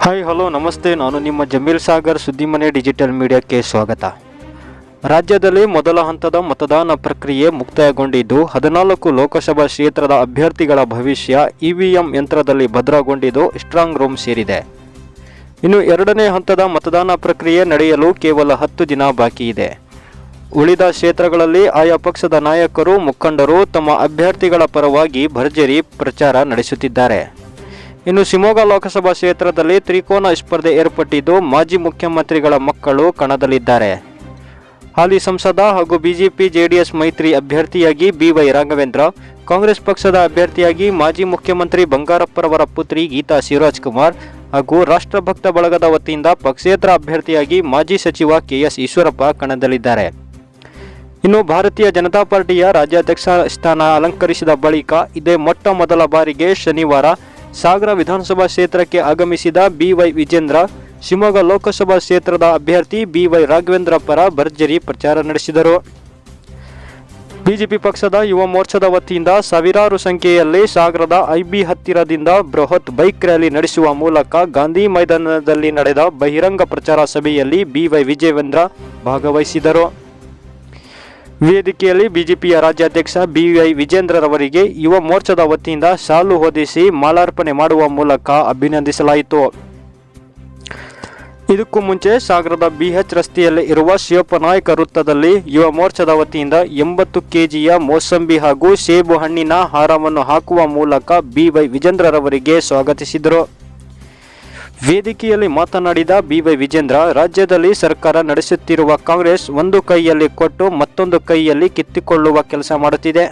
Hi hello ನಮಸ್ತೆ. ನಾನು ನಿಮ್ಮ ಜಮೀಲ್ ಸಾಗರ್ ಸುದ್ದಿಮನೆ ಡಿಜಿಟಲ್ ಮೀಡಿಯಾಕ್ಕೆ ಸ್ವಾಗತ. ರಾಜ್ಯದಲ್ಲಿ ಮೊದಲ ಹಂತದ ಮತದಾನ ಪ್ರಕ್ರಿಯೆ ಮುಕ್ತಾಯಗೊಂಡಿದ್ದು, ಹದಿನಾಲ್ಕು ಲೋಕಸಭಾ ಕ್ಷೇತ್ರದ ಅಭ್ಯರ್ಥಿಗಳ ಭವಿಷ್ಯ ಇವಿಎಂ ಯಂತ್ರದಲ್ಲಿ ಭದ್ರಗೊಂಡಿದ್ದು, ಸ್ಟ್ರಾಂಗ್ ರೂಮ್ ಸೇರಿದೆ. ಇನ್ನು ಎರಡನೇ ಹಂತದ ಮತದಾನ ಪ್ರಕ್ರಿಯೆ ನಡೆಯಲು ಕೇವಲ ಹತ್ತು ದಿನ ಬಾಕಿ ಇದೆ. ಉಳಿದ ಕ್ಷೇತ್ರಗಳಲ್ಲಿ ಆಯಾ ಪಕ್ಷದ ನಾಯಕರು, ಮುಖಂಡರು ತಮ್ಮ ಅಭ್ಯರ್ಥಿಗಳ ಪರವಾಗಿ ಭರ್ಜರಿ ಪ್ರಚಾರ ನಡೆಸುತ್ತಿದ್ದಾರೆ. ಇನ್ನು ಶಿವಮೊಗ್ಗ ಲೋಕಸಭಾ ಕ್ಷೇತ್ರದಲ್ಲಿ ತ್ರಿಕೋನ ಸ್ಪರ್ಧೆ ಏರ್ಪಟ್ಟಿದ್ದು ಮಾಜಿ ಮುಖ್ಯಮಂತ್ರಿಗಳ ಮಕ್ಕಳು ಕಣದಲ್ಲಿದ್ದಾರೆ. ಹಾಲಿ ಸಂಸದ ಹಾಗೂ ಬಿಜೆಪಿ ಜೆಡಿಎಸ್ ಮೈತ್ರಿ ಅಭ್ಯರ್ಥಿಯಾಗಿ ಬಿವೈ ರಾಘವೇಂದ್ರ, ಕಾಂಗ್ರೆಸ್ ಪಕ್ಷದ ಅಭ್ಯರ್ಥಿಯಾಗಿ ಮಾಜಿ ಮುಖ್ಯಮಂತ್ರಿ ಬಂಗಾರಪ್ಪರವರ ಪುತ್ರಿ ಗೀತಾ ಶಿವರಾಜ್ ಕುಮಾರ್ ಹಾಗೂ ರಾಷ್ಟ್ರಭಕ್ತ ಬಳಗದ ವತಿಯಿಂದ ಪಕ್ಷೇತರ ಅಭ್ಯರ್ಥಿಯಾಗಿ ಮಾಜಿ ಸಚಿವ ಕೆಎಸ್ ಈಶ್ವರಪ್ಪ ಕಣದಲ್ಲಿದ್ದಾರೆ. ಇನ್ನು ಭಾರತೀಯ ಜನತಾ ಪಾರ್ಟಿಯ ರಾಜ್ಯಾಧ್ಯಕ್ಷ ಸ್ಥಾನ ಅಲಂಕರಿಸಿದ ಬಳಿಕ ಇದೇ ಮೊಟ್ಟ ಮೊದಲ ಬಾರಿಗೆ ಶನಿವಾರ ಸಾಗರ ವಿಧಾನಸಭಾ ಕ್ಷೇತ್ರಕ್ಕೆ ಆಗಮಿಸಿದ ಬಿವೈ ವಿಜೇಂದ್ರ, ಶಿವಮೊಗ್ಗ ಲೋಕಸಭಾ ಕ್ಷೇತ್ರದ ಅಭ್ಯರ್ಥಿ ಬಿವೈ ರಾಘವೇಂದ್ರ ಪರ ಭರ್ಜರಿ ಪ್ರಚಾರ ನಡೆಸಿದರು. ಬಿಜೆಪಿ ಪಕ್ಷದ ಯುವ ಮೋರ್ಚಾದ ವತಿಯಿಂದ ಸಾವಿರಾರು ಸಂಖ್ಯೆಯಲ್ಲಿ ಸಾಗರದ ಐಬಿ ಹತ್ತಿರದಿಂದ ಬೃಹತ್ ಬೈಕ್ ರ್ಯಾಲಿ ನಡೆಸುವ ಮೂಲಕ ಗಾಂಧಿ ಮೈದಾನದಲ್ಲಿ ನಡೆದ ಬಹಿರಂಗ ಪ್ರಚಾರ ಸಭೆಯಲ್ಲಿ ಬಿವೈ ವಿಜಯೇಂದ್ರ ಭಾಗವಹಿಸಿದರು. ವೇದಿಕೆಯಲ್ಲಿ ಬಿಜೆಪಿಯ ರಾಜ್ಯಾಧ್ಯಕ್ಷ ಬಿವೈ ವಿಜೇಂದ್ರರವರಿಗೆ ಯುವ ಮೋರ್ಚಾದ ವತಿಯಿಂದ ಶಾಲು ಹೊದಿಸಿ ಮಾಲಾರ್ಪಣೆ ಮಾಡುವ ಮೂಲಕ ಅಭಿನಂದಿಸಲಾಯಿತು. ಇದಕ್ಕೂ ಮುಂಚೆ ಸಾಗರದ ಬಿಎಚ್ ರಸ್ತೆಯಲ್ಲಿ ಇರುವ ಶಿವಪ್ಪನಾಯಕ ವೃತ್ತದಲ್ಲಿ ಯುವ ಮೋರ್ಚಾದ ವತಿಯಿಂದ ಎಂಬತ್ತು ಕೆಜಿಯ ಮೋಸಂಬಿ ಹಾಗೂ ಸೇಬು ಹಣ್ಣಿನ ಹಾರವನ್ನು ಹಾಕುವ ಮೂಲಕ ಬಿವೈ ವಿಜೇಂದ್ರರವರಿಗೆ ಸ್ವಾಗತಿಸಿದರು. ವೇದಿಕೆಯಲ್ಲಿ ಮಾತನಾಡಿದ ಬಿವೈ ವಿಜೇಂದ್ರ, ರಾಜ್ಯದಲ್ಲಿ ಸರ್ಕಾರ ನಡೆಸುತ್ತಿರುವ ಕಾಂಗ್ರೆಸ್ ಒಂದು ಕೈಯಲ್ಲಿ ಕೊಟ್ಟು ಮತ್ತೊಂದು ಕೈಯಲ್ಲಿ ಕಿತ್ತುಕೊಳ್ಳುವ ಕೆಲಸ ಮಾಡುತ್ತಿದೆ.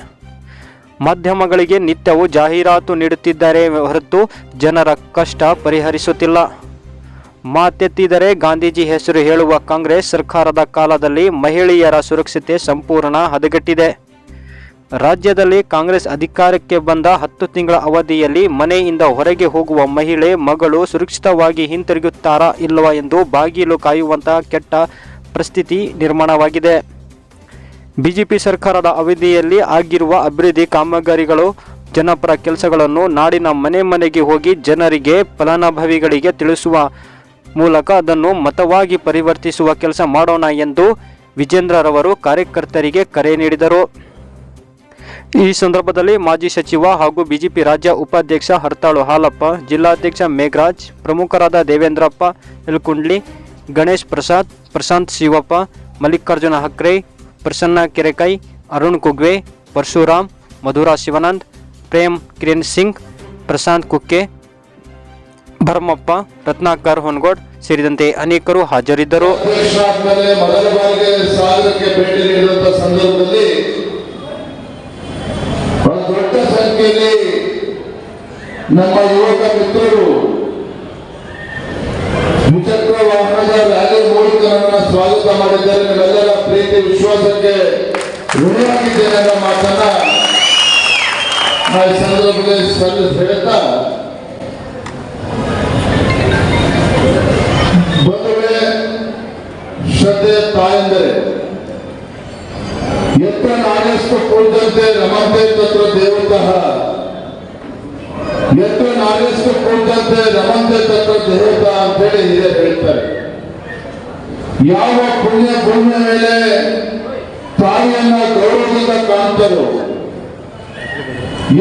ಮಾಧ್ಯಮಗಳಿಗೆ ನಿತ್ಯವೂ ಜಾಹೀರಾತು ನೀಡುತ್ತಿದ್ದಾರೆ ಹೊರತು ಜನರ ಕಷ್ಟ ಪರಿಹರಿಸುತ್ತಿಲ್ಲ. ಮಾತೆತ್ತಿದರೆ ಗಾಂಧೀಜಿ ಹೆಸರು ಹೇಳುವ ಕಾಂಗ್ರೆಸ್ ಸರ್ಕಾರದ ಕಾಲದಲ್ಲಿ ಮಹಿಳೆಯರ ಸುರಕ್ಷತೆ ಸಂಪೂರ್ಣ ಹದಗೆಟ್ಟಿದೆ. ರಾಜ್ಯದಲ್ಲಿ ಕಾಂಗ್ರೆಸ್ ಅಧಿಕಾರಕ್ಕೆ ಬಂದ ಹತ್ತು ತಿಂಗಳ ಅವಧಿಯಲ್ಲಿ ಮನೆಯಿಂದ ಹೊರಗೆ ಹೋಗುವ ಮಹಿಳೆ, ಮಗಳು ಸುರಕ್ಷಿತವಾಗಿ ಹಿಂತಿರುಗುತ್ತಾರಾ ಇಲ್ಲವಾ ಎಂದು ಬಾಗಿಲು ಕಾಯುವಂತಹ ಕೆಟ್ಟ ಪರಿಸ್ಥಿತಿ ನಿರ್ಮಾಣವಾಗಿದೆ. ಬಿಜೆಪಿ ಸರ್ಕಾರದ ಅವಧಿಯಲ್ಲಿ ಆಗಿರುವ ಅಭಿವೃದ್ಧಿ ಕಾಮಗಾರಿಗಳು, ಜನಪರ ಕೆಲಸಗಳನ್ನು ನಾಡಿನ ಮನೆ ಮನೆಗೆ ಹೋಗಿ ಜನರಿಗೆ ಫಲಾನುಭವಿಗಳಿಗೆ ತಿಳಿಸುವ ಮೂಲಕ ಅದನ್ನು ಮತವಾಗಿ ಪರಿವರ್ತಿಸುವ ಕೆಲಸ ಮಾಡೋಣ ಎಂದು ವಿಜೇಂದ್ರರವರು ಕಾರ್ಯಕರ್ತರಿಗೆ ಕರೆ ನೀಡಿದರು. ಈ ಸಂದರ್ಭದಲ್ಲಿ ಮಾಜಿ ಸಚಿವ ಹಾಗೂ ಬಿಜೆಪಿ ರಾಜ್ಯ ಉಪಾಧ್ಯಕ್ಷ ಹರ್ತಾಳು ಹಾಲಪ್ಪ, ಜಿಲ್ಲಾಧ್ಯಕ್ಷ ಮೇಘರಾಜ್, ಪ್ರಮುಖರಾದ ದೇವೇಂದ್ರಪ್ಪ ಎಲ್ಕುಂಡ್ಲಿ, ಗಣೇಶ್ ಪ್ರಸಾದ್, ಪ್ರಶಾಂತ್ ಶಿವಪ್ಪ, ಮಲ್ಲಿಕಾರ್ಜುನ ಹಕ್ರೆ, ಪ್ರಸನ್ನ ಕೆರೆಕೈ, ಅರುಣ್ ಕುಗ್ವೆ, ಪರಶುರಾಮ್, ಮಧುರಾ ಶಿವಾನಂದ್, ಪ್ರೇಮ್ ಕಿರಣ್ ಸಿಂಗ್, ಪ್ರಶಾಂತ್ ಕುಕ್ಕೆ, ಭರಮಪ್ಪ, ರತ್ನಾಕರ್ ಹೊನ್ಗೋಡ್ ಸೇರಿದಂತೆ ಅನೇಕರು ಹಾಜರಿದ್ದರು. ಸಂಖ್ಯೆಯಲ್ಲಿ ನಮ್ಮ ಯುವಕ ಮಿತ್ರರು ದ್ವಿಚಕ್ರ ವಾಹನದ ರ್ಯಾಲಿ ಮೂಲಕ ನನ್ನ ಸ್ವಾಗತ ಮಾಡಿದ್ದಾರೆ. ನಿಮ್ಮೆಲ್ಲರ ಪ್ರೀತಿ, ವಿಶ್ವಾಸಕ್ಕೆ ಋಣವಾಗಿದ್ದೇನೆ ಅನ್ನೋ ಮಾತನ್ನ ಈ ಸಂದರ್ಭದಲ್ಲಿ ಹೇಳ್ತಾ ಬಂಧುಗಳೇ ಶ್ರದ್ಧೆ ತಾಯಂದರೆ, ಎತ್ತ ರಮಂತೆ ತತ್ರ ದೇವತಃ ಎತ್ತ ನಾನೆಷ್ಟು ಕೂತಂತೆ ರಮಂತೆ ತತ್ರ ದೇವತ ಅಂತೇಳಿ ಇದೆ ಹೇಳ್ತಾರೆ. ಯಾವ ಪುಣ್ಯ ಭೂಮಿಯ ಮೇಲೆ ತಾಯಿಯನ್ನ ಗೌರವದಿಂದ ಕಾಣ್ತಾರೋ,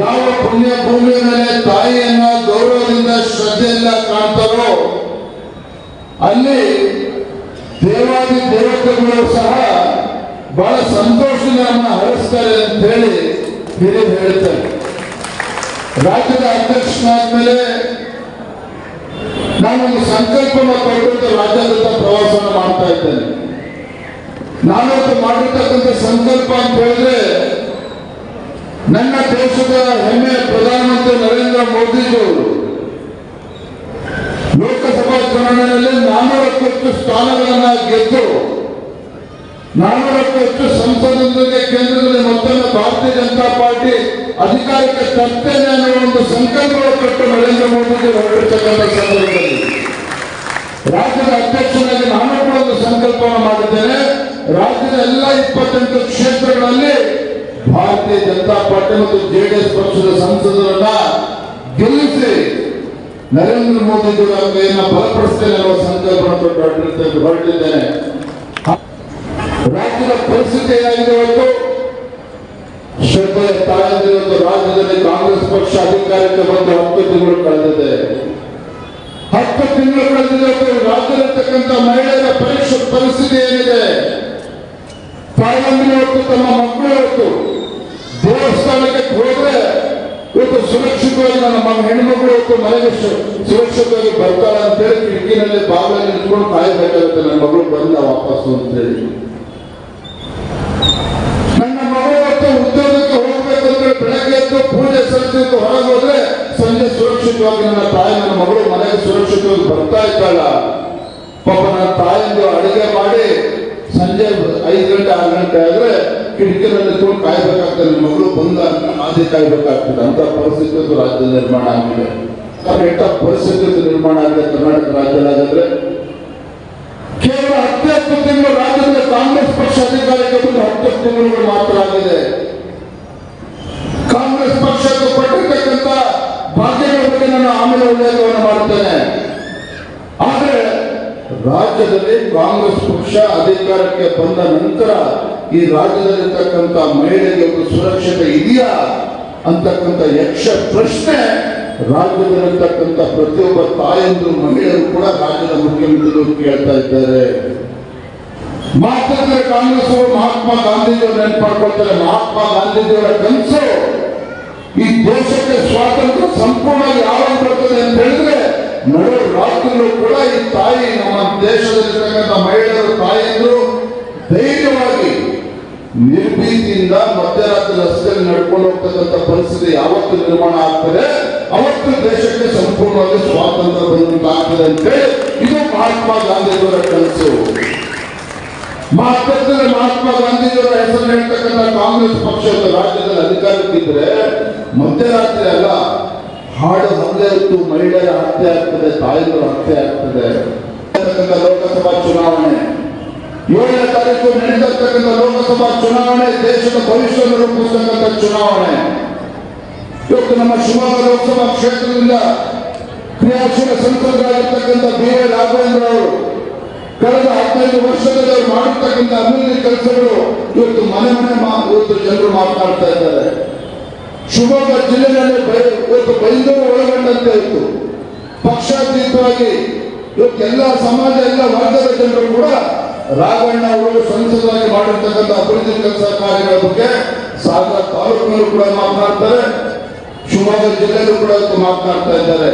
ಯಾವ ಪುಣ್ಯ ಭೂಮಿಯ ಮೇಲೆ ತಾಯಿಯನ್ನ ಗೌರವದಿಂದ ಶ್ರದ್ಧೆಯಿಂದ ಕಾಣ್ತಾರೋ, ಅಲ್ಲಿ ದೇವಾದಿ ದೇವತೆಗಳು ಸಹ ಬಹಳ ಸಂತೋಷದಿಂದ ಹರಿಸ್ತಾರೆ ಅಂತ ಹೇಳಿ ಹಿರಿಯರು ಹೇಳ್ತಾರೆ. ರಾಜ್ಯದ ಅಧ್ಯಕ್ಷನಾದ್ಮೇಲೆ ನಾನೊಂದು ಸಂಕಲ್ಪನ ಕೊಟ್ಟು ರಾಜ್ಯಾದ್ಯಂತ ಪ್ರವಾಸನ ಮಾಡ್ತಾ ಇದ್ದೇನೆ. ನಾನು ಮಾಡಿರ್ತಕ್ಕಂಥ ಸಂಕಲ್ಪ ಅಂತ ಹೇಳಿದ್ರೆ ನನ್ನ ದೇಶದ ಹೆಮ್ಮೆಯ ಪ್ರಧಾನಮಂತ್ರಿ ನರೇಂದ್ರ ಮೋದಿಜಿಯವರು ಲೋಕಸಭಾ ಚುನಾವಣೆಯಲ್ಲಿ ನಾನ್ನೂರಕ್ಕೂ ಸ್ಥಾನಗಳನ್ನ ಗೆದ್ದು ನಾನ್ನೂರಕ್ಕೂ ಹೆಚ್ಚು ಸಂಸದರೊಂದಿಗೆ ಕೇಂದ್ರದಲ್ಲಿ ಮತ್ತೊಮ್ಮೆ ಭಾರತೀಯ ಜನತಾ ಪಾರ್ಟಿ ಅಧಿಕಾರಕ್ಕೆ ತರ್ತೇನೆ ಅನ್ನೋ ಒಂದು ಸಂಕಲ್ಪವನ್ನು ಕೊಟ್ಟು ನರೇಂದ್ರ ಮೋದಿಗೆ ಹೊರಡಿರ್ತಕ್ಕಂಥ ಸಂದರ್ಭದಲ್ಲಿ. ರಾಜ್ಯದ ಅಧ್ಯಕ್ಷನಾಗಿ ನಾನು ಕೂಡ ಒಂದು ಸಂಕಲ್ಪವನ್ನು ಮಾಡಿದ್ದೇನೆ. ರಾಜ್ಯದ ಎಲ್ಲ ಇಪ್ಪತ್ತೆಂಟು ಕ್ಷೇತ್ರಗಳಲ್ಲಿ ಭಾರತೀಯ ಜನತಾ ಪಾರ್ಟಿ ಮತ್ತು ಜೆಡಿಎಸ್ ಪಕ್ಷದ ಸಂಸದರನ್ನ ಗೆಲ್ಲಿಸಿ ನರೇಂದ್ರ ಮೋದಿ ಅವರನ್ನ ಬಲಪಡಿಸ್ತೇನೆ ಅನ್ನುವ ಸಂಕಲ್ಪವನ್ನು ಹೊರಟಿರ್ತೇನೆ ಹೊರಟಿದ್ದೇನೆ ಪರಿಸ್ಥಿತಿ ಏನಾಗಿದೆ ಇವತ್ತು ಶ್ರದ್ಧೆಯ ತಾಯಂದಿರೊಂದು ರಾಜ್ಯದಲ್ಲಿ ಕಾಂಗ್ರೆಸ್ ಪಕ್ಷ ಅಧಿಕಾರಕ್ಕೆ ಬಂದು ಹತ್ತು ತಿಂಗಳು ಕಳೆದಿದೆ. ಹತ್ತು ತಿಂಗಳು ಕಳೆದಿದೆ ರಾಜ್ಯದಲ್ಲಿರ್ತಕ್ಕಂಥ ಮಹಿಳೆಯರ ಪರೀಕ್ಷೆ ಪರಿಸ್ಥಿತಿ ಏನಿದೆ? ತಾಯಂದಿರು ಇವತ್ತು ತಮ್ಮ ಮಕ್ಕಳು ಹೊತ್ತು ದೇವಸ್ಥಾನಕ್ಕೆ ಹೋದ್ರೆ ಇವತ್ತು ಸುರಕ್ಷಿತವಾಗಿ ನನ್ನ ಮಗ ಹೆಣ್ಮಕ್ಳು ಇವತ್ತು ಮನೆಗೆ ಸುರಕ್ಷಿತವಾಗಿ ಅಂತ ಅಂತೇಳಿ ಕಿಟಕಿನಲ್ಲಿ ಬಾಗಿಲಲ್ಲಿ ನಿಂತ್ಕೊಂಡು ಕಾಯಬೇಕಾಗುತ್ತೆ, ನನ್ನ ಮಗಳು ಬಂದ ವಾಪಸ್ಸು ಅಂತೇಳಿ. ನನ್ನ ಮಗಳು ಉದ್ಯೋಗಕ್ಕೆ ಹೋಗ್ಬೇಕಂದ್ರೆ ಬೆಳಗ್ಗೆ ಎದ್ದು ಪೂಜೆ ಸಲ್ಲಿಸಿದ್ದು ಹೊರಗೆ ಹೋದ್ರೆ ಸಂಜೆ ಸುರಕ್ಷಿತವಾಗಿ ನನ್ನ ತಾಯಿ, ನನ್ನ ಮಗಳು ಮನೆಗೆ ಸುರಕ್ಷಿತವಾಗಿ ಬರ್ತಾ ಇದ್ದಾಳ. ಪಾಪ ನನ್ನ ಅಡಿಗೆ ಮಾಡಿ ಸಂಜೆ ಐದು ಗಂಟೆ, ಆರು ಗಂಟೆ ಆದ್ರೆ ಕಿಟಕಿನಲ್ಲಿ ನಿಂತ್ಕೊಂಡು ಕಾಯ್ಬೇಕಾಗ್ತದೆ. ಮಗಳು ಬಂದ ಆದಿ ಕಾಯ್ಬೇಕಾಗ್ತದೆ. ಅಂತ ಪರಿಸ್ಥಿತಿ ರಾಜ್ಯ ನಿರ್ಮಾಣ ಆಗಿದೆ. ಕೆಟ್ಟ ಪರಿಸ್ಥಿತಿ ನಿರ್ಮಾಣ ಆಗಿದೆ ಕರ್ನಾಟಕ ರಾಜ್ಯದಾಗಂದ್ರೆ. ಕೇವಲ ಹತ್ತು ತಿಂಗಳು ಕಾಂಗ್ರೆಸ್ ಪಕ್ಷ ಅಧಿಕಾರಕ್ಕೆ ಬಂದು ಹತ್ತು ತಿಂಗಳುಗಳು ಮಾತ್ರ ಆಗಿದೆ. ಕಾಂಗ್ರೆಸ್ ಪಕ್ಷಕ್ಕೆ ಪಟ್ಟಿರ್ತಕ್ಕಂತ ಭಾಗ್ಯಗಳ ಬಗ್ಗೆ ನಾನು ಆಮೇಲೆ ಉಲ್ಲೇಖವನ್ನು ಮಾಡುತ್ತೇನೆ. ಆದರೆ ರಾಜ್ಯದಲ್ಲಿ ಕಾಂಗ್ರೆಸ್ ಪಕ್ಷ ಅಧಿಕಾರಕ್ಕೆ ಬಂದ ನಂತರ ಈ ರಾಜ್ಯದಲ್ಲಿರ್ತಕ್ಕಂಥ ಮಹಿಳೆಗೆ ಒಂದು ಸುರಕ್ಷತೆ ಇದೆಯಾ ಅಂತಕ್ಕಂಥ ಯಕ್ಷ ಪ್ರಶ್ನೆ ರಾಜ್ಯದಲ್ಲಿರ್ತಕ್ಕಂಥ ಪ್ರತಿಯೊಬ್ಬ ತಾಯಂದು ಮಹಿಳೆಯರು ಕೂಡ ರಾಜ್ಯದ ಮುಖ್ಯಮಂತ್ರಿಗಳು ಕೇಳ್ತಾ ಇದ್ದಾರೆ. ಮಾತ್ರ ಕಾಂಗ್ರೆಸ್ ಅವರು ಮಹಾತ್ಮ ಗಾಂಧೀಜಿಯವರು ನೆನಪಾಡ್ಕೊಳ್ತಾರೆ. ಮಹಾತ್ಮ ಗಾಂಧೀಜಿಯವರ ಕನಸು ಈ ದೇಶಕ್ಕೆ ಸ್ವಾತಂತ್ರ್ಯ ಸಂಪೂರ್ಣವಾಗಿ ಯಾವಾಗ ಬರ್ತದೆ ಅಂತ ಹೇಳಿದ್ರೆ ನಡು ರಾಜ್ಯಗಳು ಕೂಡ ಈ ತಾಯಿ ನಮ್ಮ ದೇಶದಲ್ಲಿರ್ತಕ್ಕಂಥ ಮಹಿಳೆಯರು, ತಾಯಿಯರು ಧೈರ್ಯವಾಗಿ ನಿರ್ಭೀತಿಯಿಂದ ಮಧ್ಯರಾತ್ರಿ ರಸ್ತೆಯಲ್ಲಿ ನಡ್ಕೊಂಡು ಹೋಗ್ತಕ್ಕಂಥ ಪರಿಸ್ಥಿತಿ ಯಾವತ್ತು ನಿರ್ಮಾಣ ಆಗ್ತದೆ. ಅವತ್ತು ದೇಶಕ್ಕೆ ಸಂಪೂರ್ಣವಾಗಿ ಸ್ವಾತಂತ್ರ್ಯ ಬಂದಂತಾಗ್ತದೆ ಅಂತೇಳಿ ಇದು ಮಹಾತ್ಮ ಗಾಂಧೀಜಿಯವರ ಕನಸು. ಮಹಾತ್ಮ ಮಹಾತ್ಮ ಗಾಂಧೀಜಿಯವರ ಹೆಸರು ಹೇಳ್ತಕ್ಕಂಥ ಕಾಂಗ್ರೆಸ್ ಪಕ್ಷದ ರಾಜ್ಯದಲ್ಲಿ ಅಧಿಕಾರಕ್ಕಿದ್ರೆ ಮಧ್ಯರಾತ್ರಿ ಅಲ್ಲ, ಹಾಡು ಹಂಗೆ ಇತ್ತು ಮಹಿಳೆಯರ ಹತ್ಯೆ ಆಗ್ತದೆ, ತಾಯಿಗಳ ಹತ್ಯೆ ಆಗ್ತದೆ. ಲೋಕಸಭಾ ಚುನಾವಣೆ. ಏಳನೇ ತಾರೀಕು ನಡೆದಿರ್ತಕ್ಕಂಥ ಲೋಕಸಭಾ ಚುನಾವಣೆ, ದೇಶದ ಭವಿಷ್ಯವನ್ನು ರೂಪಿಸ್ತಕ್ಕಂಥ ಚುನಾವಣೆ. ಇವತ್ತು ನಮ್ಮ ಶಿವಮೊಗ್ಗ ಲೋಕಸಭಾ ಕ್ಷೇತ್ರದಿಂದ ಕ್ರಿಯಾಶೀಲ ಸಂಸದರಾಗಿರ್ತಕ್ಕಂಥ ಬಿ ಎ ರಾಘವೇಂದ್ರ ಅವರು ಕಳೆದ ಹದಿನೈದು ವರ್ಷದಲ್ಲಿ ಅವರು ಮಾಡಿರ್ತಕ್ಕಂಥ ಅಭಿವೃದ್ಧಿ ಕೆಲಸಗಳು ಇವತ್ತು ಮನೆ ಮನೆ ಇವತ್ತು ಜನರು ಮಾತನಾಡ್ತಾ ಇದ್ದಾರೆ. ಶಿವಮೊಗ್ಗ ಜಿಲ್ಲೆಯಲ್ಲಿ ಇವತ್ತು ಬೈಂದೂರು ಒಳಗೊಂಡಂತೆ ಇತ್ತು. ಪಕ್ಷಾತೀತವಾಗಿ ಇವತ್ತು ಎಲ್ಲ ಸಮಾಜ, ಎಲ್ಲ ವರ್ಗದ ಜನರು ಕೂಡ ರಾಘಣ್ಣ ಅವರು ಸಂಸದರಾಗಿ ಮಾಡಿರ್ತಕ್ಕಂಥ ಅಭಿವೃದ್ಧಿ ಕೆಲಸ ಕಾರ್ಯಗಳ ಬಗ್ಗೆ ಸಾಗರ ತಾಲೂಕಿನಲ್ಲೂ ಕೂಡ ಮಾತನಾಡ್ತಾರೆ. ಶಿವಮೊಗ್ಗ ಜಿಲ್ಲೆಯಲ್ಲೂ ಕೂಡ ಮಾತನಾಡ್ತಾ ಇದ್ದಾರೆ.